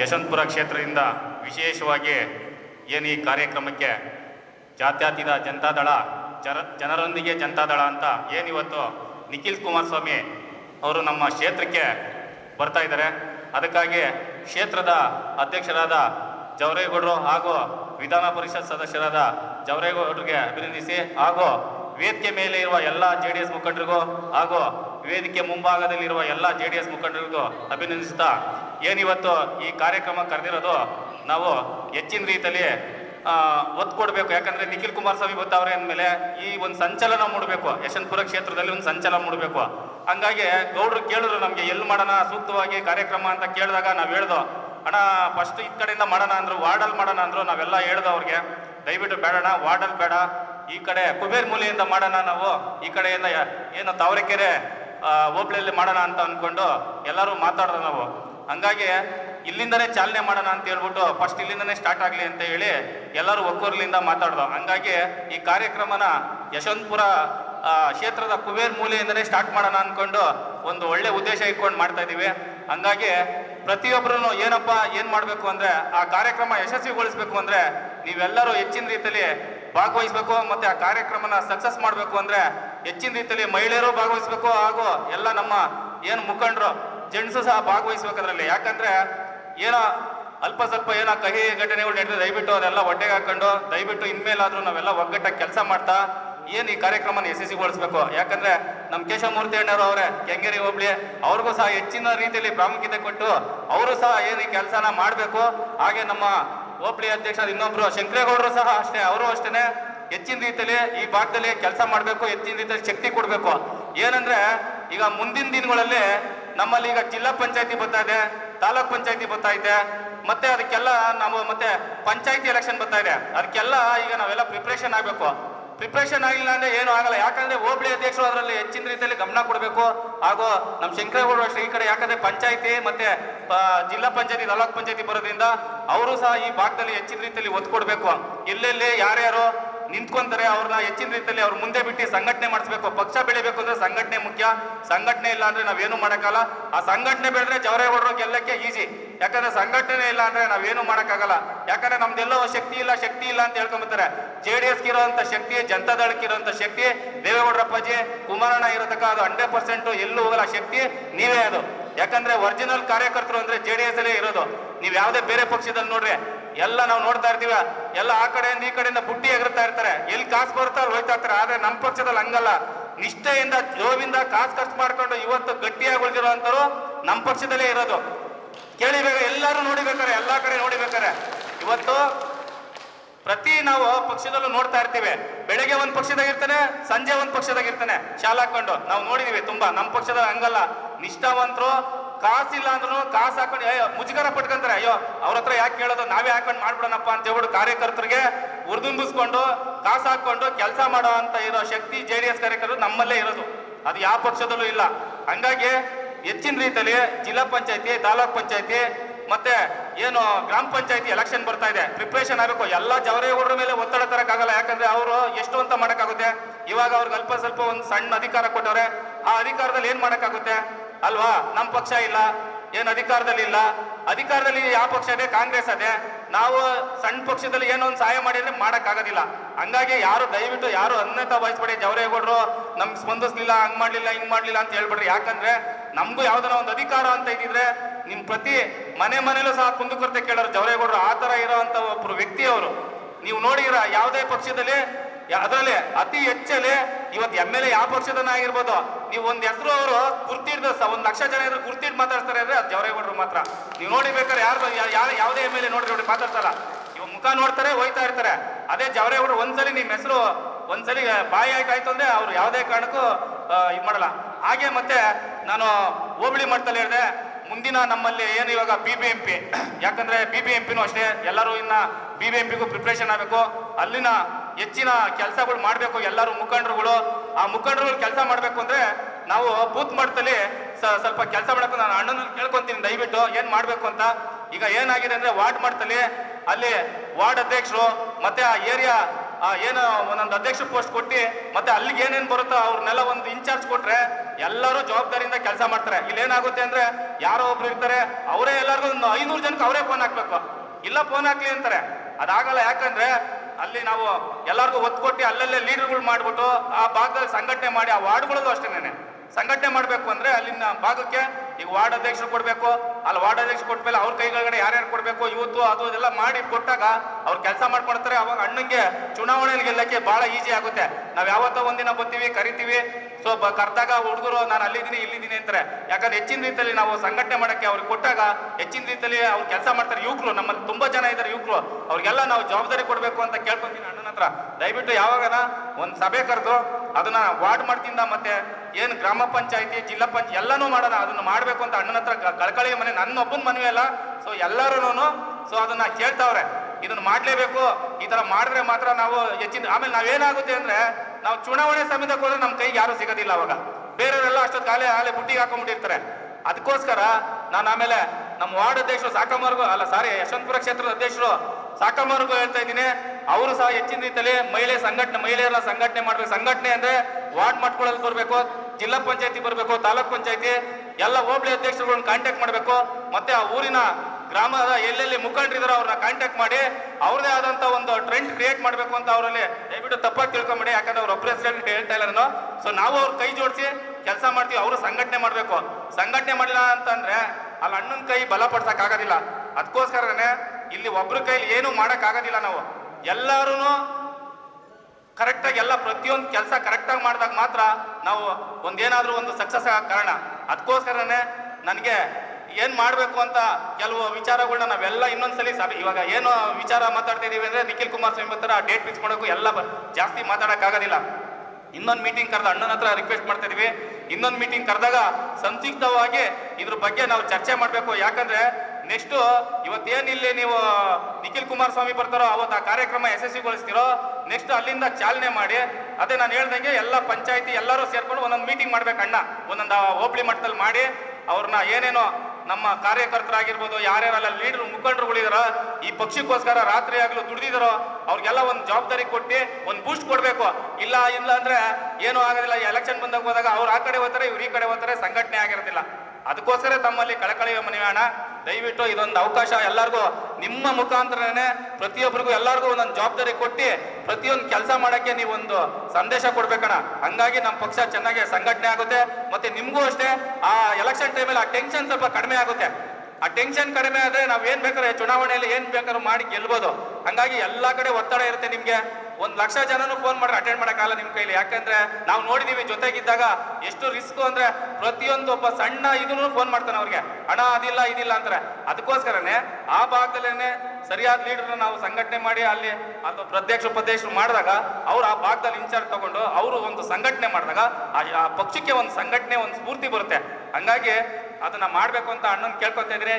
ಯಶವಂತಪುರ ಕ್ಷೇತ್ರದಿಂದ ವಿಶೇಷವಾಗಿ ಏನು ಈ ಕಾರ್ಯಕ್ರಮಕ್ಕೆ ಜಾತ್ಯತೀತ ಜನತಾದಳ, ಜನ, ಜನರೊಂದಿಗೆ ಜನತಾದಳ ಅಂತ ಏನಿವತ್ತು ನಿಖಿಲ್ ಕುಮಾರಸ್ವಾಮಿ ಅವರು ನಮ್ಮ ಕ್ಷೇತ್ರಕ್ಕೆ ಬರ್ತಾ ಇದ್ದಾರೆ. ಅದಕ್ಕಾಗಿ ಕ್ಷೇತ್ರದ ಅಧ್ಯಕ್ಷರಾದ ಜವರೇಗೌಡರು ಹಾಗೂ ವಿಧಾನ ಪರಿಷತ್ ಸದಸ್ಯರಾದ ಜವರೇಗೌಡರಿಗೆ ಅಭಿನಂದಿಸಿ ಹಾಗೂ ವೇದಿಕೆ ಮೇಲೆ ಇರುವ ಎಲ್ಲ ಜೆ ಡಿ ಎಸ್ ಮುಖಂಡರಿಗೂ ಹಾಗೂ ವೇದಿಕೆ ಮುಂಭಾಗದಲ್ಲಿರುವ ಎಲ್ಲ ಜೆ ಡಿ ಎಸ್ ಮುಖಂಡರಿಗೂ ಅಭಿನಂದಿಸುತ್ತಾ ಏನಿವತ್ತು ಈ ಕಾರ್ಯಕ್ರಮ ಕರೆದಿರೋದು, ನಾವು ಹೆಚ್ಚಿನ ರೀತಿಯಲ್ಲಿ ಒತ್ತು ಕೊಡಬೇಕು. ಯಾಕಂದರೆ ನಿಖಿಲ್ ಕುಮಾರಸ್ವಾಮಿ ಗೊತ್ತವ್ರೆ ಅಂದಮೇಲೆ ಈ ಒಂದು ಸಂಚಲನ ಮೂಡಬೇಕು. ಯಶವಂತಪುರ ಕ್ಷೇತ್ರದಲ್ಲಿ ಒಂದು ಸಂಚಲನ ಮೂಡಬೇಕು. ಹಂಗಾಗಿ ಗೌಡ್ರು ಕೇಳಿದ್ರು ನಮಗೆ, ಎಲ್ಲಿ ಮಾಡೋಣ? ಸೂಕ್ತವಾಗಿ ಕಾರ್ಯಕ್ರಮ ಅಂತ ಕೇಳಿದಾಗ ನಾವು ಹೇಳ್ದೋ, ಅಣ್ಣ ಫಸ್ಟ್ ಈ ಕಡೆಯಿಂದ ಮಾಡೋಣ ಅಂದರು, ವಾರ್ಡಲ್ಲಿ ಮಾಡೋಣ ಅಂದರು ನಾವೆಲ್ಲ ಹೇಳ್ದೋ ಅವ್ರಿಗೆ, ದಯವಿಟ್ಟು ಬೇಡಣ ವಾರ್ಡಲ್ಲಿ ಬೇಡ. ಈ ಕಡೆ ಕುಬೇರ್ ಮೂಲೆಯಿಂದ ಮಾಡೋಣ ನಾವು. ಈ ಕಡೆಯಿಂದ, ಏನು, ತಾವರೆಕೆರೆ ಹೋಬ್ಳಿಯಲ್ಲಿ ಮಾಡೋಣ ಅಂತ ಅಂದ್ಕೊಂಡು ಎಲ್ಲರೂ ಮಾತಾಡಿದ್ರು ನಾವು. ಹಂಗಾಗಿ ಇಲ್ಲಿಂದನೇ ಚಾಲನೆ ಮಾಡೋಣ ಅಂತ ಹೇಳ್ಬಿಟ್ಟು ಫಸ್ಟ್ ಇಲ್ಲಿಂದನೇ ಸ್ಟಾರ್ಟ್ ಆಗಲಿ ಅಂತ ಹೇಳಿ ಎಲ್ಲರೂ ಒಕ್ಕೂರ್ಲಿಂದ ಮಾತಾಡ್ದು. ಹಂಗಾಗಿ ಈ ಕಾರ್ಯಕ್ರಮನ ಯಶವಂತಪುರ ಕ್ಷೇತ್ರದ ಕುಬೇರ್ ಮೂಲೆಯಿಂದನೇ ಸ್ಟಾರ್ಟ್ ಮಾಡೋಣ ಅಂದ್ಕೊಂಡು ಒಂದು ಒಳ್ಳೆ ಉದ್ದೇಶ ಇಟ್ಕೊಂಡು ಮಾಡ್ತಾ ಇದ್ದೀವಿ ಹಂಗಾಗಿ ಪ್ರತಿಯೊಬ್ಬರೂ ಏನಪ್ಪ, ಏನು ಮಾಡಬೇಕು ಅಂದರೆ ಆ ಕಾರ್ಯಕ್ರಮ ಯಶಸ್ವಿಗೊಳಿಸ್ಬೇಕು ಅಂದರೆ ನೀವೆಲ್ಲರೂ ಹೆಚ್ಚಿನ ರೀತಿಯಲ್ಲಿ ಭಾಗವಹಿಸಬೇಕು ಮತ್ತು ಆ ಕಾರ್ಯಕ್ರಮನ ಸಕ್ಸಸ್ ಮಾಡಬೇಕು ಅಂದರೆ ಹೆಚ್ಚಿನ ರೀತಿಯಲ್ಲಿ ಮಹಿಳೆಯರು ಭಾಗವಹಿಸಬೇಕು ಹಾಗೂ ಎಲ್ಲ ನಮ್ಮ ಏನು ಮುಖಂಡರು ಜೆಂಟ್ಸು ಸಹ ಭಾಗವಹಿಸ್ಬೇಕದ್ರಲ್ಲಿ. ಯಾಕಂದ್ರೆ ಏನೋ ಅಲ್ಪ ಸ್ವಲ್ಪ ಏನೋ ಕಹಿ ಘಟನೆಗಳು ನಡೆದಿದೆ ದಯವಿಟ್ಟು ಅದೆಲ್ಲ ಹೊಟ್ಟೆಗೆ ಹಾಕೊಂಡು, ದಯವಿಟ್ಟು ಇನ್ಮೇಲಾದ್ರೂ ನಾವೆಲ್ಲ ಒಗ್ಗಟ್ಟಾಗಿ ಕೆಲಸ ಮಾಡ್ತಾ ಏನು ಈ ಕಾರ್ಯಕ್ರಮನ ಯಶಸ್ವಿಗೊಳಿಸ್ಬೇಕು. ಯಾಕಂದ್ರೆ ನಮ್ಮ ಕೇಶವಮೂರ್ತಿ ಅಣ್ಣರು ಅವರೇ, ಕೆಂಗೇರಿ ಹೋಬ್ಳಿ, ಅವ್ರಿಗೂ ಸಹ ಹೆಚ್ಚಿನ ರೀತಿಯಲ್ಲಿ ಪ್ರಾಮುಖ್ಯತೆ ಕೊಟ್ಟು ಅವರು ಸಹ ಏನು ಈ ಕೆಲಸನ ಮಾಡಬೇಕು. ಹಾಗೆ ನಮ್ಮ ಹೋಬ್ಳಿ ಅಧ್ಯಕ್ಷರು ಇನ್ನೊಬ್ರು ಶಂಕರೇಗೌಡರು ಸಹ ಅಷ್ಟೇ, ಅವರು ಅಷ್ಟೇ ಹೆಚ್ಚಿನ ರೀತಿಯಲ್ಲಿ ಈ ಭಾಗದಲ್ಲಿ ಕೆಲಸ ಮಾಡಬೇಕು, ಹೆಚ್ಚಿನ ರೀತಿಯಲ್ಲಿ ಶಕ್ತಿ ಕೊಡಬೇಕು. ಏನಂದ್ರೆ ಈಗ ಮುಂದಿನ ದಿನಗಳಲ್ಲಿ ನಮ್ಮಲ್ಲಿ ಈಗ ಜಿಲ್ಲಾ ಪಂಚಾಯತಿ ಬರ್ತಾ ಇದೆ, ತಾಲೂಕ್ ಪಂಚಾಯತಿ ಬರ್ತಾ ಇದೆ, ಮತ್ತೆ ಅದಕ್ಕೆಲ್ಲ ನಾವು ಮತ್ತೆ ಪಂಚಾಯತಿ ಎಲೆಕ್ಷನ್ ಬರ್ತಾ ಇದೆ. ಅದಕ್ಕೆಲ್ಲ ಈಗ ನಾವೆಲ್ಲ ಪ್ರಿಪ್ರೇಷನ್ ಆಗಬೇಕು. ಪ್ರಿಪ್ರೇಷನ್ ಆಗಿಲ್ಲ ಅಂದ್ರೆ ಏನು ಆಗಲ್ಲ. ಯಾಕಂದ್ರೆ ಹೋಬಳಿ ಅಧ್ಯಕ್ಷರು ಅದರಲ್ಲಿ ಹೆಚ್ಚಿನ ರೀತಿಯಲ್ಲಿ ಗಮನ ಕೊಡಬೇಕು. ಹಾಗೂ ನಮ್ಮ ಶಂಕರೇಗೌಡರು ಅಷ್ಟೇ ಈ ಕಡೆ ಯಾಕಂದ್ರೆ ಪಂಚಾಯತಿ ಮತ್ತೆ ಜಿಲ್ಲಾ ಪಂಚಾಯತಿ, ತಾಲೂಕ್ ಪಂಚಾಯತಿ ಬರೋದ್ರಿಂದ ಅವರು ಸಹ ಈ ಭಾಗದಲ್ಲಿ ಹೆಚ್ಚಿನ ರೀತಿಯಲ್ಲಿ ಒತ್ತು ಕೊಡಬೇಕು. ಎಲ್ಲೆಲ್ಲಿ ಯಾರ್ಯಾರು ನಿಂತ್ಕೊಂತಾರೆ, ಅವ್ರನ್ನ ಹೆಚ್ಚಿನ ರೀತಿಯಲ್ಲಿ ಅವ್ರ ಮುಂದೆ ಬಿಟ್ಟು ಸಂಘಟನೆ ಮಾಡಿಸ್ಬೇಕು. ಪಕ್ಷ ಬೆಳಿಬೇಕು ಅಂದ್ರೆ ಸಂಘಟನೆ ಮುಖ್ಯ. ಸಂಘಟನೆ ಇಲ್ಲ ಅಂದ್ರೆ ನಾವೇನು ಮಾಡೋಕ್ಕಾಗಲ್ಲ. ಆ ಸಂಘಟನೆ ಬೆಳೆದ್ರೆ ಜವರೇಗೌಡರು ಗೆಲ್ಲಕ್ಕೆ ಈಸಿ ಯಾಕಂದ್ರೆ ಸಂಘಟನೆ ಇಲ್ಲ ಅಂದ್ರೆ ನಾವೇನು ಮಾಡೋಕ್ಕಾಗಲ್ಲ. ಯಾಕಂದ್ರೆ ನಮ್ದೆಲ್ಲೋ ಶಕ್ತಿ ಇಲ್ಲ ಶಕ್ತಿ ಇಲ್ಲ ಅಂತ ಹೇಳ್ಕೊಂಬತ್ತಾರೆ ಜೆ ಡಿ ಎಸ್ಗೆ ಇರೋಂಥ ಶಕ್ತಿ ಇರುವಂತ ಶಕ್ತಿ ದೇವೇಗೌಡರಪ್ಪಾಜಿ ಕುಮಾರಣ್ಣ ಇರತಕ್ಕ ಅದು ಹಂಡ್ರೆಡ್ ಪರ್ಸೆಂಟ್ ಎಲ್ಲೂ ಹೋಗಲ್ಲ ಶಕ್ತಿ, ನೀವೇ ಅದು. ಯಾಕಂದ್ರೆ ಒರಿಜಿನಲ್ ಕಾರ್ಯಕರ್ತರು ಅಂದ್ರೆ ಜೆ ಡಿ ಎಸ್ ಅಲ್ಲೇ ಇರೋದು. ನೀವು ಯಾವುದೇ ಬೇರೆ ಪಕ್ಷದಲ್ಲಿ ನೋಡ್ರಿ, ಎಲ್ಲ ನಾವು ನೋಡ್ತಾ ಇರ್ತೀವಿ. ಎಲ್ಲ ಆ ಕಡೆಯಿಂದ ಈ ಕಡೆಯಿಂದ ಬುಟ್ಟಿ ಅಲ್ಲಿ ಹೋಯ್ತಾ ಇರ್ತಾರೆ. ಆದ್ರೆ ನಮ್ಮ ಪಕ್ಷದಲ್ಲಿ ಹಂಗಲ್ಲ. ನಿಷ್ಠೆಯಿಂದ ಜೋವಿಂದ ಕಾಸು ಖರ್ಚು ಮಾಡ್ಕೊಂಡು ಇವತ್ತು ಗಟ್ಟಿಯಾಗಿ ಉಳಿದಿರುವಂತರು ನಮ್ಮ ಪಕ್ಷದಲ್ಲೇ ಇರೋದು. ಕೇಳಿಬೇಕು ಎಲ್ಲರೂ ನೋಡಿಬೇಕಾರೆ, ಎಲ್ಲ ಕಡೆ ನೋಡಿಬೇಕಾರೆ. ಇವತ್ತು ಪ್ರತಿ ನಾವು ಪಕ್ಷದಲ್ಲೂ ನೋಡ್ತಾ ಇರ್ತೀವಿ. ಬೆಳಗ್ಗೆ ಒಂದ್ ಪಕ್ಷದಾಗಿರ್ತಾನೆ ಸಂಜೆ ಒಂದ್ ಪಕ್ಷದಾಗಿರ್ತಾನೆ ಶಾಲಾ ಹಾಕೊಂಡು. ನಾವು ನೋಡಿದೀವಿ ತುಂಬಾ. ನಮ್ಮ ಪಕ್ಷದಲ್ಲಿ ಹಂಗಲ್ಲ. ನಿಷ್ಠಾವಂತರು ಕಾಸಿಲ್ಲ ಅಂದ್ರೂ ಕಾಸು ಹಾಕೊಂಡು, ಅಯ್ಯೋ, ಮುಜುಗರ ಪಟ್ಕೊಂತಾರೆ. ಅಯ್ಯೋ, ಅವ್ರ ಹತ್ರ ಯಾಕೆ ಕೇಳೋದು? ನಾವೇ ಹಾಕೊಂಡು ಮಾಡ್ಬಿಡೋಣಪ್ಪ ಅಂತ ಹೇಳ್ಬಿಟ್ಟು ಕಾರ್ಯಕರ್ತರಿಗೆ ಉರ್ದುಂಬಿಸ್ಕೊಂಡು ಕಾಸು ಹಾಕೊಂಡು ಕೆಲಸ ಮಾಡೋ ಅಂತ ಇರೋ ಶಕ್ತಿ ಜೆ ಡಿ ಎಸ್ ಕಾರ್ಯಕರ್ತರು ನಮ್ಮಲ್ಲೇ ಇರೋದು. ಅದು ಯಾವ ಪಕ್ಷದಲ್ಲೂ ಇಲ್ಲ. ಹಂಗಾಗಿ ಹೆಚ್ಚಿನ ರೀತಿಯಲ್ಲಿ ಜಿಲ್ಲಾ ಪಂಚಾಯತಿ, ತಾಲೂಕ್ ಪಂಚಾಯತಿ ಮತ್ತೆ ಏನು ಗ್ರಾಮ ಪಂಚಾಯತಿ ಎಲೆಕ್ಷನ್ ಬರ್ತಾ ಇದೆ. ಪ್ರಿಪ್ರೇಷನ್ ಆಗಬೇಕು. ಎಲ್ಲ ಜವರೇಗೌಡರ ಮೇಲೆ ಒತ್ತಡ ತರಕ್ಕಾಗಲ್ಲ ಯಾಕಂದ್ರೆ ಅವರು ಎಷ್ಟು ಅಂತ ಮಾಡೋಕ್ಕಾಗುತ್ತೆ? ಇವಾಗ ಅವ್ರಿಗೆ ಅಲ್ಪ ಸ್ವಲ್ಪ ಒಂದು ಸಣ್ಣ ಅಧಿಕಾರ ಕೊಟ್ಟವ್ರೆ. ಆ ಅಧಿಕಾರದಲ್ಲಿ ಏನು ಮಾಡಕ್ಕಾಗುತ್ತೆ? ಅಲ್ವಾ? ನಮ್ಮ ಪಕ್ಷ ಇಲ್ಲ. ಏನ್ ಅಧಿಕಾರದಲ್ಲಿ ಇಲ್ಲ? ಅಧಿಕಾರದಲ್ಲಿ ಯಾವ ಪಕ್ಷ ಇದೆ? ಕಾಂಗ್ರೆಸ್ ಅದೇ. ನಾವು ಸಣ್ಣ ಪಕ್ಷದಲ್ಲಿ ಏನೋ ಒಂದು ಸಹಾಯ ಮಾಡಿದ್ರೆ ಮಾಡಕ್ಕಾಗೋದಿಲ್ಲ. ಹಂಗಾಗಿ ಯಾರು ದಯವಿಟ್ಟು, ಯಾರು ಅನ್ಯತಾ ವಹಿಸ್ಬೇಡಿ ಜವರೇಗೌಡರು ನಮ್ಗೆ ಸ್ಪಂದಿಸ್ಲಿಲ್ಲ ಹಂಗ್ ಮಾಡ್ಲಿಲ್ಲ, ಹಿಂಗ್ ಮಾಡ್ಲಿಲ್ಲ ಅಂತ ಹೇಳ್ಬಿಡ್ರಿ. ಯಾಕಂದ್ರೆ ನಮಗೂ ಯಾವ್ದಾರ ಒಂದು ಅಧಿಕಾರ ಅಂತ ಇದ್ದಿದ್ರೆ ನಿಮ್ ಪ್ರತಿ ಮನೆ ಮನೇಲೂ ಸಹ ಕುಂದುಕೊರತೆ ಕೇಳೋರು ಜವರೇಗೌಡರು. ಆ ತರ ಅಂಥ ಒಬ್ರು ವ್ಯಕ್ತಿ ಅವರು. ನೀವು ನೋಡಿರ ಯಾವುದೇ ಪಕ್ಷದಲ್ಲಿ ಅದರಲ್ಲಿ ಅತಿ ಹೆಚ್ಚಲ್ಲಿ ಇವತ್ತು ಎಂ ಎಲ್ ಎ ಯಾವ ಪಕ್ಷದನ್ನ ಆಗಿರ್ಬೋದು, ನೀವು ಒಂದ್ ಹೆಸರು ಅವರು ಗುರ್ತಿಡ್ದು ಒಂದ್ ಲಕ್ಷ ಜನ ಇದ್ರೆ ಗುರ್ತಿಡ್ ಮಾತಾಡ್ತಾರೆ ಅಂದ್ರೆ ಅದು ಜವರೇಗೌಡರು ಮಾತ್ರ. ನೀವು ನೋಡಿಬೇಕಾದ್ರೆ ಯಾರು ಯಾರು ಯಾವುದೇ ಎಂ ಎಲ್ ಎ ನೋಡ್ರಿ ನೋಡಿ ಮಾತಾಡ್ತಾರ ಇವ ಮುಖ ನೋಡ್ತಾರೆ, ಹೋಯ್ತಾ ಇರ್ತಾರೆ. ಅದೇ ಜವರೇಗೌಡರು ಒಂದ್ಸಲಿ ನಿಮ್ಮ ಹೆಸರು ಒಂದ್ಸಲಿ ಬಾಯಿ ಆಯ್ತಾಯ್ತು ಅಂದ್ರೆ ಅವ್ರು ಯಾವುದೇ ಕಾರಣಕ್ಕೂ ಇದು ಮಾಡಲ್ಲ. ಹಾಗೆ ಮತ್ತೆ ನಾನು ಹೋಬಳಿ ಮಟ್ಟದಲ್ಲಿ ಹೇಳಿದೆ, ಮುಂದಿನ ನಮ್ಮಲ್ಲಿ ಏನು ಇವಾಗ ಬಿ ಬಿ ಎಂ ಪಿ ಯಾಕಂದ್ರೆ ಬಿ ಬಿ ಎಂ ಪಿನೂ ಅಷ್ಟೇ, ಎಲ್ಲರೂ ಇನ್ನ ಬಿ ಬಿ ಎಂ ಪಿಗೂ ಪ್ರಿಪ್ರೇಷನ್ ಆಗಬೇಕು. ಅಲ್ಲಿನ ಹೆಚ್ಚಿನ ಕೆಲಸಗಳು ಮಾಡಬೇಕು ಎಲ್ಲರೂ ಮುಖಂಡರುಗಳು. ಆ ಮುಖಂಡರುಗಳು ಕೆಲಸ ಮಾಡಬೇಕು ಅಂದ್ರೆ ನಾವು ಬೂತ್ ಮಟ್ಟದಲ್ಲಿ ಸ್ವಲ್ಪ ಕೆಲಸ ಮಾಡಬೇಕು ನಾನು ಅಣ್ಣನ ಕೇಳ್ಕೊಂತೀನಿ ದಯವಿಟ್ಟು. ಏನು ಮಾಡಬೇಕು ಅಂತ? ಈಗ ಏನಾಗಿದೆ ಅಂದ್ರೆ ವಾರ್ಡ್ ಮಟ್ಟದಲ್ಲಿ ಅಲ್ಲಿ ವಾರ್ಡ್ ಅಧ್ಯಕ್ಷರು ಮತ್ತೆ ಆ ಏರಿಯಾ, ಆ ಏನು ಒಂದೊಂದು ಅಧ್ಯಕ್ಷ ಪೋಸ್ಟ್ ಕೊಟ್ಟು ಮತ್ತೆ ಅಲ್ಲಿಗೆ ಏನೇನು ಬರುತ್ತೋ ಅವ್ರನ್ನೆಲ್ಲ ಒಂದು ಇನ್ಚಾರ್ಜ್ ಕೊಟ್ರೆ ಎಲ್ಲರೂ ಜವಾಬ್ದಾರಿಯಿಂದ ಕೆಲಸ ಮಾಡ್ತಾರೆ. ಇಲ್ಲಿ ಏನಾಗುತ್ತೆ ಅಂದ್ರೆ ಯಾರೋ ಒಬ್ರು ಇರ್ತಾರೆ, ಅವರೇ ಎಲ್ಲರಿಗೂ ಒಂದು ಐನೂರು ಜನಕ್ಕೆ ಅವರೇ ಫೋನ್ ಹಾಕ್ಬೇಕು. ಇಲ್ಲ ಫೋನ್ ಹಾಕ್ಲಿ ಅಂತಾರೆ. ಅದಾಗಲ್ಲ ಯಾಕಂದ್ರೆ ಅಲ್ಲಿ ನಾವು ಎಲ್ಲರಿಗೂ ಒತ್ತು ಕೊಟ್ಟು ಅಲ್ಲಲ್ಲೇ ಲೀಡರ್ಗಳು ಮಾಡಿಬಿಟ್ಟು ಆ ಭಾಗದಲ್ಲಿ ಸಂಘಟನೆ ಮಾಡಿ, ಆ ವಾರ್ಡ್ಗಳಲ್ಲೂ ಅಷ್ಟೇನೆ ಸಂಘಟನೆ ಮಾಡಬೇಕು ಅಂದರೆ ಅಲ್ಲಿನ ಭಾಗಕ್ಕೆ ಈಗ ವಾರ್ಡ್ ಅಧ್ಯಕ್ಷರು ಕೊಡಬೇಕು, ಅಲ್ಲಿ ವಾರ್ಡ್ ಅಧ್ಯಕ್ಷರು ಕೊಟ್ಮೇಲೆ ಅವ್ರ ಕೈಗಳಗಡೆ ಯಾರ್ಯಾರು ಕೊಡಬೇಕು, ಇವತ್ತು ಅದು ಇದೆಲ್ಲ ಮಾಡಿ ಕೊಟ್ಟಾಗ ಅವ್ರು ಕೆಲಸ ಮಾಡ್ಕೊಡ್ತಾರೆ ಅವಾಗ ಅಣ್ಣಂಗೆ ಚುನಾವಣೆಯಲ್ಲಿ ಗೆಲ್ಲಕ್ಕೆ ಬಹಳ ಈಸಿ ಆಗುತ್ತೆ. ನಾವ್ ಯಾವತ್ತೋ ಒಂದಿನ ಬರ್ತೀವಿ, ಕರಿತೀವಿ. ಸೊ ಕರೆದಾಗ ಹುಡುಗರು, ನಾನು ಅಲ್ಲಿದ್ದೀನಿ, ಇಲ್ಲಿದ್ದೀನಿ ಅಂತಾರೆ. ಯಾಕಂದ್ರೆ ಹೆಚ್ಚಿನ ರೀತಿಯಲ್ಲಿ ನಾವು ಸಂಘಟನೆ ಮಾಡಕ್ಕೆ ಅವ್ರಿಗೆ ಕೊಟ್ಟಾಗ ಹೆಚ್ಚಿನ ರೀತಿಯಲ್ಲಿ ಅವ್ರು ಕೆಲಸ ಮಾಡ್ತಾರೆ ಯುವಕರು, ನಮ್ಮಲ್ಲಿ ತುಂಬಾ ಜನ ಇದ್ದಾರೆ ಯುವಕರು. ಅವ್ರಿಗೆಲ್ಲ ನಾವು ಜವಾಬ್ದಾರಿ ಕೊಡಬೇಕು ಅಂತ ಕೇಳ್ಕೊಂತೀನಿ ಅಣ್ಣನ ಹತ್ರ. ದಯವಿಟ್ಟು ಯಾವಾಗನ ಒಂದು ಸಭೆ ಕರೆದು ಅದನ್ನ ವಾರ್ಡ್ ಮಾಡ್ತಿಂದ ಮತ್ತೆ ಏನು ಗ್ರಾಮ ಪಂಚಾಯತಿ, ಜಿಲ್ಲಾ ಪಂಚಾಯತ್, ಎಲ್ಲನೂ ಮಾಡೋಣ, ಅದನ್ನ ಮಾಡಬೇಕು. ಅಂತ ಅಣ್ಣನ ಹತ್ರ ಕಳ್ಕಳಿ ಮನೆ ನನ್ನ ಒಬ್ಬನ ಮನವಿ ಅಲ್ಲ. ಸೊ ಎಲ್ಲರೂ ಸೊ ಅದನ್ನ ಕೇಳ್ತಾವ್ರೆ ಇದನ್ನ ಮಾಡ್ಲೇಬೇಕು. ಈ ತರ ಮಾಡಿದ್ರೆ ಮಾತ್ರ ನಾವು ಹೆಚ್ಚಿನ, ಆಮೇಲೆ ನಾವೇನಾಗುತ್ತೆ ಅಂದ್ರೆ, ನಾವು ಚುನಾವಣೆ ಸಮಯಕ್ಕೆ ಹೋದ್ರೆ ನಮ್ಮ ಕೈಗೆ ಯಾರು ಸಿಗೋದಿಲ್ಲ ಅವಾಗ. ಬೇರೆಯವರೆಲ್ಲ ಅಷ್ಟೊತ್ತು ಕಾಲೇ, ಆಲೆ ಬುಟ್ಟಿಗೆ ಹಾಕೊಂಡ್ಬಿಟ್ಟಿರ್ತಾರೆ. ಅದಕ್ಕೋಸ್ಕರ ನಾನು ಆಮೇಲೆ ನಮ್ಮ ವಾರ್ಡ್ ಅಧ್ಯಕ್ಷರು ಸಾಕಮ್ಮರ್ಗು ಅಲ್ಲ, ಸಾರಿ, ಯಶವಂತಪುರ ಕ್ಷೇತ್ರದ ಅಧ್ಯಕ್ಷರು ಸಾಕಮ್ಮರ್ಗು ಹೇಳ್ತಾ ಇದ್ದೀನಿ. ಅವರು ಸಹ ಹೆಚ್ಚಿನ ರೀತಿಯಲ್ಲಿ ಮಹಿಳೆ ಸಂಘಟನೆ ಮಹಿಳೆಯರ ಸಂಘಟನೆ ಮಾಡ್ಬೇಕು. ಸಂಘಟನೆ ಅಂದ್ರೆ ವಾರ್ಡ್ ಮಟ್ಟಗಳಲ್ಲಿ ಬರಬೇಕು. ಜಿಲ್ಲಾ ಪಂಚಾಯತಿ ಬರಬೇಕು, ತಾಲೂಕ್ ಪಂಚಾಯತಿ, ಎಲ್ಲ ಹೋಬಳಿ ಅಧ್ಯಕ್ಷರುಗಳನ್ನ ಕಾಂಟ್ಯಾಕ್ಟ್ ಮಾಡಬೇಕು. ಮತ್ತೆ ಆ ಊರಿನ ಗ್ರಾಮದ ಎಲ್ಲೆಲ್ಲಿ ಮುಖಂಡರಿದಾರೋ ಅವ್ರನ್ನ ಕಾಂಟ್ಯಾಕ್ಟ್ ಮಾಡಿ ಅವ್ರದೇ ಆದಂತ ಒಂದು ಟ್ರೆಂಡ್ ಕ್ರಿಯೇಟ್ ಮಾಡಬೇಕು ಅಂತ ಅವರಲ್ಲಿ ದಯವಿಟ್ಟು ತಪ್ಪಾಗಿ ತಿಳ್ಕೊಂಬಿಡಿ. ಯಾಕಂದ್ರೆ ಅವ್ರ ಒಬ್ಬರೇ ಹೇಳ್ತಾ ಇಲ್ಲ ನಾನು. ಸೊ ನಾವು ಅವ್ರ ಕೈ ಜೋಡಿಸಿ ಕೆಲಸ ಮಾಡ್ತೀವಿ, ಅವರು ಸಂಘಟನೆ ಮಾಡಬೇಕು. ಸಂಘಟನೆ ಮಾಡಿಲ್ಲ ಅಂತಂದ್ರೆ ಅಲ್ಲಿ ಅಣ್ಣನ ಕೈ ಬಲಪಡಿಸಕ್ ಆಗೋದಿಲ್ಲ. ಅದಕ್ಕೋಸ್ಕರನೇ ಇಲ್ಲಿ ಒಬ್ಬರ ಕೈಲಿ ಏನು ಮಾಡೋಕ್ಕಾಗೋದಿಲ್ಲ ನಾವು. ಎಲ್ಲರೂ ಕರೆಕ್ಟಾಗಿ ಎಲ್ಲ ಪ್ರತಿಯೊಂದು ಕೆಲಸ ಕರೆಕ್ಟಾಗಿ ಮಾಡಿದಾಗ ಮಾತ್ರ ನಾವು ಒಂದೇನಾದರೂ ಒಂದು ಸಕ್ಸಸ್ ಆಗ ಕಾರಣ. ಅದಕ್ಕೋಸ್ಕರನೇ ನನಗೆ ಏನು ಮಾಡಬೇಕು ಅಂತ ಕೆಲವು ವಿಚಾರಗಳನ್ನ ನಾವೆಲ್ಲ ಇನ್ನೊಂದ್ಸಲಿ ಸಭೆ ಇವಾಗ ಏನು ವಿಚಾರ ಮಾತಾಡ್ತಾ ಇದ್ದೀವಿ ಅಂದ್ರೆ ನಿಖಿಲ್ ಕುಮಾರಸ್ವಾಮಿ ಹತ್ರ ಡೇಟ್ ಫಿಕ್ಸ್ ಮಾಡೋಕ್ಕೂ ಎಲ್ಲ ಜಾಸ್ತಿ ಮಾತಾಡಕ್ ಆಗೋದಿಲ್ಲ. ಇನ್ನೊಂದು ಮೀಟಿಂಗ್ ಕರೆದ ಅಣ್ಣನ ಹತ್ರ ರಿಕ್ವೆಸ್ಟ್ ಮಾಡ್ತಾ ಇನ್ನೊಂದು ಮೀಟಿಂಗ್ ಕರೆದಾಗ ಸಂಕ್ಷಿಪ್ತವಾಗಿ ಇದ್ರ ಬಗ್ಗೆ ನಾವು ಚರ್ಚೆ ಮಾಡಬೇಕು. ಯಾಕಂದ್ರೆ ನೆಕ್ಸ್ಟ್ ಇವತ್ತೇನಿಲ್ಲಿ ನೀವು ನಿಖಿಲ್ ಕುಮಾರಸ್ವಾಮಿ ಬರ್ತಾರೋ, ಅವತ್ತು ಆ ಕಾರ್ಯಕ್ರಮ ಯಶಸ್ವಿಗೊಳಿಸ್ತಿರೋ ನೆಕ್ಸ್ಟ್ ಅಲ್ಲಿಂದ ಚಾಲನೆ ಮಾಡಿ, ಅದೇ ನಾನು ಹೇಳ್ದಂಗೆ ಎಲ್ಲ ಪಂಚಾಯತಿ ಎಲ್ಲರೂ ಸೇರ್ಕೊಂಡು ಒಂದೊಂದು ಮೀಟಿಂಗ್ ಮಾಡ್ಬೇಕು ಅಣ್ಣ. ಒಂದೊಂದು ಹೋಬಳಿ ಮಟ್ಟದಲ್ಲಿ ಮಾಡಿ, ಅವ್ರನ್ನ ಏನೇನೋ ನಮ್ಮ ಕಾರ್ಯಕರ್ತರಾಗಿರ್ಬೋದು, ಯಾರ್ಯಾರಲ್ಲ ಲೀಡರ್ ಮುಖಂಡರುಗಳಿದಾರ, ಈ ಪಕ್ಷಕ್ಕೋಸ್ಕರ ರಾತ್ರಿ ಆಗಲೂ ದುಡಿದಿದಾರೋ, ಅವ್ರಿಗೆಲ್ಲ ಒಂದು ಜವಾಬ್ದಾರಿ ಕೊಟ್ಟು ಒಂದು ಬೂಸ್ಟ್ ಕೊಡಬೇಕು. ಇಲ್ಲ ಇಲ್ಲ ಅಂದರೆ ಏನೂ ಆಗೋದಿಲ್ಲ. ಎಲೆಕ್ಷನ್ ಬಂದಾಗ ಹೋದಾಗ ಅವ್ರು ಆ ಕಡೆ ಹೋಗ್ತಾರೆ, ಇವ್ರು ಈ ಕಡೆ ಹೋಗ್ತಾರೆ, ಸಂಘಟನೆ ಆಗಿರೋದಿಲ್ಲ. ಅದಕ್ಕೋಸ್ಕರ ತಮ್ಮಲ್ಲಿ ಕಳಕಳಿಯ ಮನವಿ ಅಣ್ಣ. ದಯವಿಟ್ಟು ಇದೊಂದು ಅವಕಾಶ ಎಲ್ಲರಿಗೂ, ನಿಮ್ಮ ಮುಖಾಂತರನೇ ಪ್ರತಿಯೊಬ್ಬರಿಗೂ ಎಲ್ಲರಿಗೂ ಒಂದೊಂದು ಜವಾಬ್ದಾರಿ ಕೊಟ್ಟು ಪ್ರತಿಯೊಂದು ಕೆಲಸ ಮಾಡೋಕ್ಕೆ ನೀವೊಂದು ಸಂದೇಶ ಕೊಡ್ಬೇಕಣ್ಣ. ಹಂಗಾಗಿ ನಮ್ಮ ಪಕ್ಷ ಚೆನ್ನಾಗಿ ಸಂಘಟನೆ ಆಗುತ್ತೆ. ಮತ್ತೆ ನಿಮಗೂ ಅಷ್ಟೇ, ಆ ಎಲೆಕ್ಷನ್ ಟೈಮಲ್ಲಿ ಆ ಟೆನ್ಷನ್ ಸ್ವಲ್ಪ ಕಡಿಮೆ ಆಗುತ್ತೆ. ಆ ಟೆನ್ಷನ್ ಕಡಿಮೆ ಆದರೆ ನಾವು ಏನು ಬೇಕಾದ್ರೆ ಚುನಾವಣೆಯಲ್ಲಿ ಏನು ಬೇಕಾದ್ರೂ ಮಾಡಿ ಗೆಲ್ಬೋದು. ಹಂಗಾಗಿ ಎಲ್ಲ ಕಡೆ ಒತ್ತಡ ಇರುತ್ತೆ ನಿಮ್ಗೆ. ಒಂದ್ ಲಕ್ಷ ಜನನು ಫೋನ್ ಮಾಡಿ ಅಟೆಂಡ್ ಮಾಡೋಕ್ಕಾಗಲ್ಲ ನಿಮ್ಮ ಕೈಲಿ. ಯಾಕಂದ್ರೆ ನಾವು ನೋಡಿದೀವಿ, ಜೊತೆಗಿದ್ದಾಗ ಎಷ್ಟು ರಿಸ್ಕ್ ಅಂದ್ರೆ ಪ್ರತಿಯೊಂದು ಒಬ್ಬ ಸಣ್ಣ ಇದನ್ನು ಫೋನ್ ಮಾಡ್ತಾನೆ ಅವ್ರಿಗೆ. ಹಣ ಅದಿಲ್ಲ, ಇದಿಲ್ಲ ಅಂತಾರೆ. ಅದಕ್ಕೋಸ್ಕರನೇ ಆ ಭಾಗದಲ್ಲೇನೆ ಸರಿಯಾದ ಲೀಡರ್ನ ನಾವು ಸಂಘಟನೆ ಮಾಡಿ ಅಲ್ಲಿ ಅಥವಾ ಪ್ರತ್ಯಕ್ಷ ಉಪಾಧ್ಯಕ್ಷರು ಮಾಡಿದಾಗ ಅವ್ರು ಆ ಭಾಗದಲ್ಲಿ ಇನ್ಚಾರ್ಜ್ ತಗೊಂಡು ಅವರು ಒಂದು ಸಂಘಟನೆ ಮಾಡಿದಾಗ ಆ ಪಕ್ಷಕ್ಕೆ ಒಂದು ಸಂಘಟನೆ, ಒಂದು ಸ್ಫೂರ್ತಿ ಬರುತ್ತೆ. ಹಂಗಾಗಿ ಅದನ್ನ ಮಾಡಬೇಕು ಅಂತ ಅಣ್ಣನ ಕೇಳ್ಕೊತಾ